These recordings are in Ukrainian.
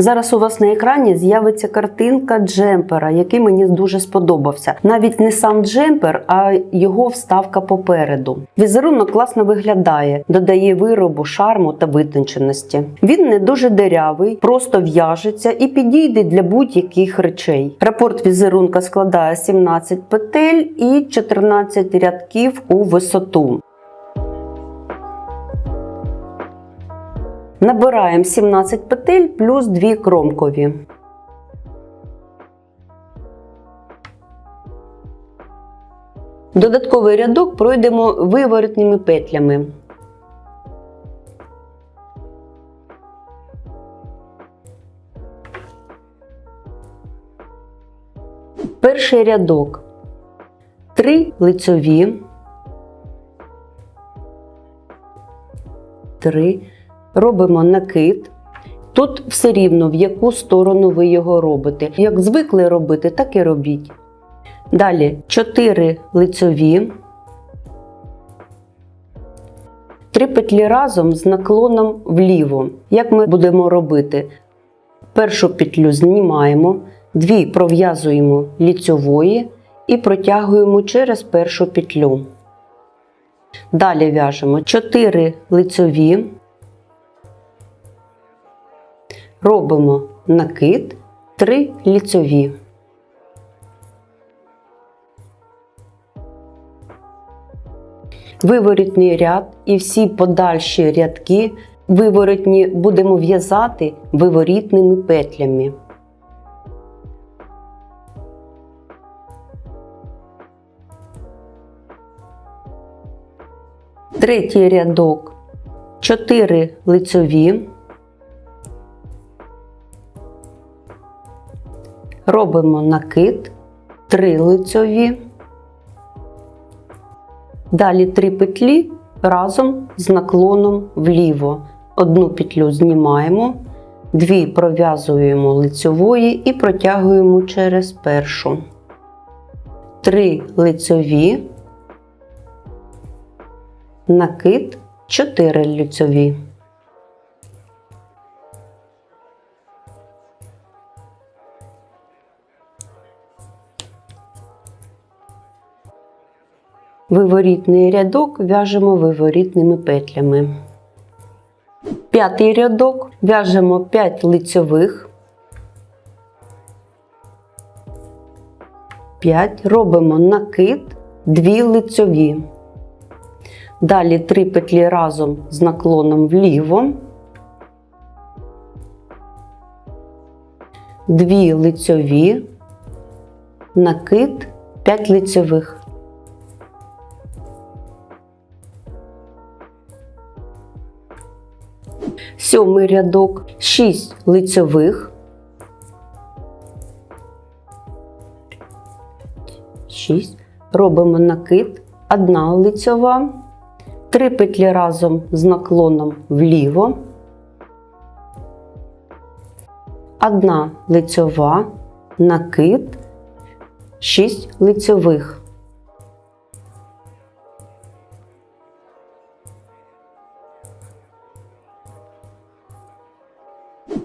Зараз у вас на екрані з'явиться картинка джемпера, який мені дуже сподобався. Навіть не сам джемпер, а його вставка попереду. Візерунок класно виглядає, додає виробу шарму та витонченості. Він не дуже дирявий, просто в'яжеться і підійде для будь-яких речей. Рапорт візерунка складає 17 петель і 14 рядків у висоту. Набираємо 17 петель плюс 2 кромкові. Додатковий рядок пройдемо виворотними петлями. Перший рядок. Три лицьові. Три. Робимо накид. Тут все рівно, в яку сторону ви його робите. Як звикли робити, так і робіть. Далі 4 лицьові. Три петлі разом з наклоном вліво. Як ми будемо робити? Першу петлю знімаємо, дві пров'язуємо ліцьової і протягуємо через першу петлю. Далі в'яжемо 4 лицьові. Робимо накид 3 ліцьові. Виворітний ряд і всі подальші рядки виворотні будемо в'язати виворітними петлями. Третій рядок 4 лицьові. Робимо накид 3 лицьові. Далі 3 петлі разом з наклоном вліво. Одну петлю знімаємо, дві пров'язуємо лицьової і протягуємо через першу. 3 лицьові, накид 4 лицьові. Виворітний рядок в'яжемо виворітними петлями. П'ятий рядок в'яжемо 5 лицьових. 5 робимо накид 2 лицьові. Далі 3 петлі разом з наклоном вліво. 2 лицьові, накид 5 лицьових. Сьомий рядок 6 лицьових. 6. Робимо накид, одна лицьова, 3 петлі разом з наклоном вліво, одна лицьова, накид, 6 лицьових.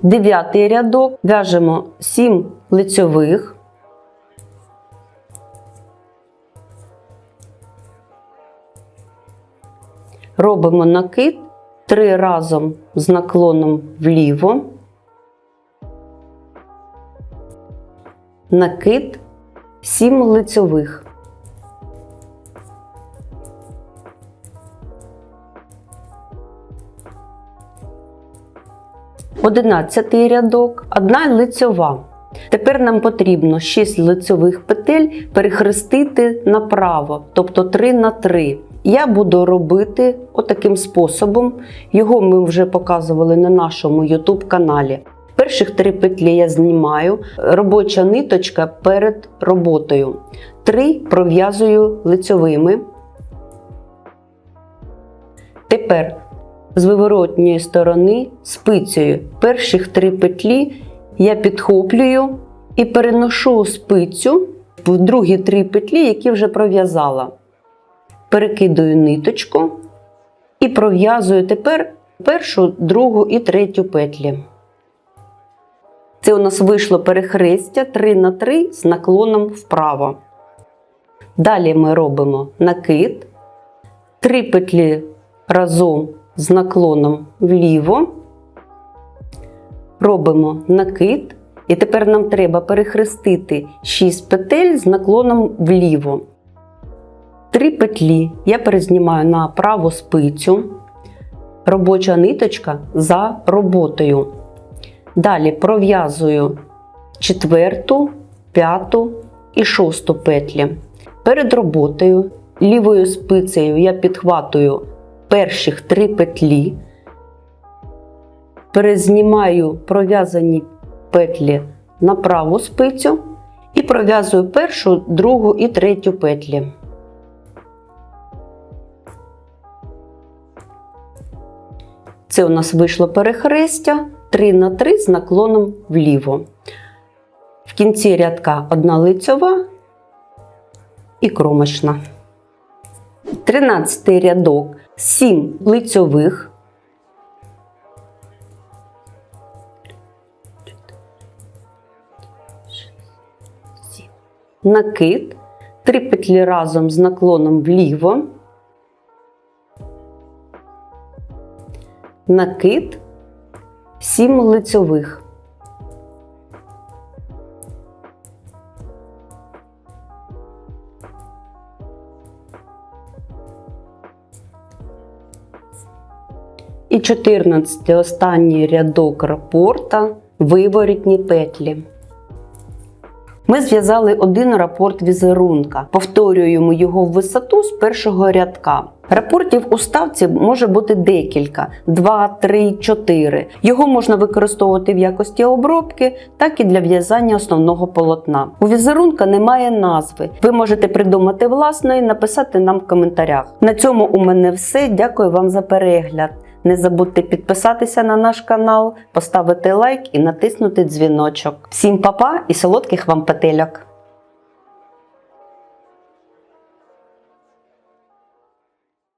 Дев'ятий рядок в'яжемо 7 лицьових. Робимо накид 3 разом з наклоном вліво. Накид 7 лицьових. Одинадцятий рядок, одна лицьова. Тепер нам потрібно 6 лицьових петель перехрестити направо, тобто 3 на 3. Я буду робити отаким способом. Його ми вже показували на нашому YouTube каналі. Перших три петлі я знімаю, робоча ниточка перед роботою. Три пров'язую лицьовими. Тепер з виворотньої сторони спицею перших три петлі я підхоплюю і переношу спицю в другі три петлі, які вже пров'язала. Перекидаю ниточку і пров'язую тепер першу, другу і третю петлі. Це у нас вийшло перехрестя 3 на 3 з наклоном вправо. Далі ми робимо накид, 3 петлі разом з наклоном вліво. Робимо накид. І тепер нам треба перехрестити 6 петель з наклоном вліво. 3 петлі я перезнімаю на праву спицю. Робоча ниточка за роботою. Далі пров'язую четверту, п'яту і шосту петлі. Перед роботою лівою спицею я підхватую перших три петлі, перезнімаю пров'язані петлі на праву спицю і пров'язую першу, другу і третю петлі. Це у нас вийшло перехрестя 3 на 3 з наклоном вліво. В кінці рядка одна лицьова і кромочна. 13 рядок 7 лицьових. Накид, 3 петлі разом з наклоном вліво. накид, 7 лицьових. І 14 останній рядок рапорта виворітні петлі. Ми зв'язали один рапорт візерунка, повторюємо його в висоту з першого рядка. Рапортів у ставці може бути декілька: 2, 3, 4. Його можна використовувати в якості обробки, так і для в'язання основного полотна. У візерунка немає назви. Ви можете придумати власної, написати нам в коментарях. На цьому у мене все. Дякую вам за перегляд. Не забудьте підписатися на наш канал, поставити лайк і натиснути дзвіночок. Всім па-па і солодких вам петельок!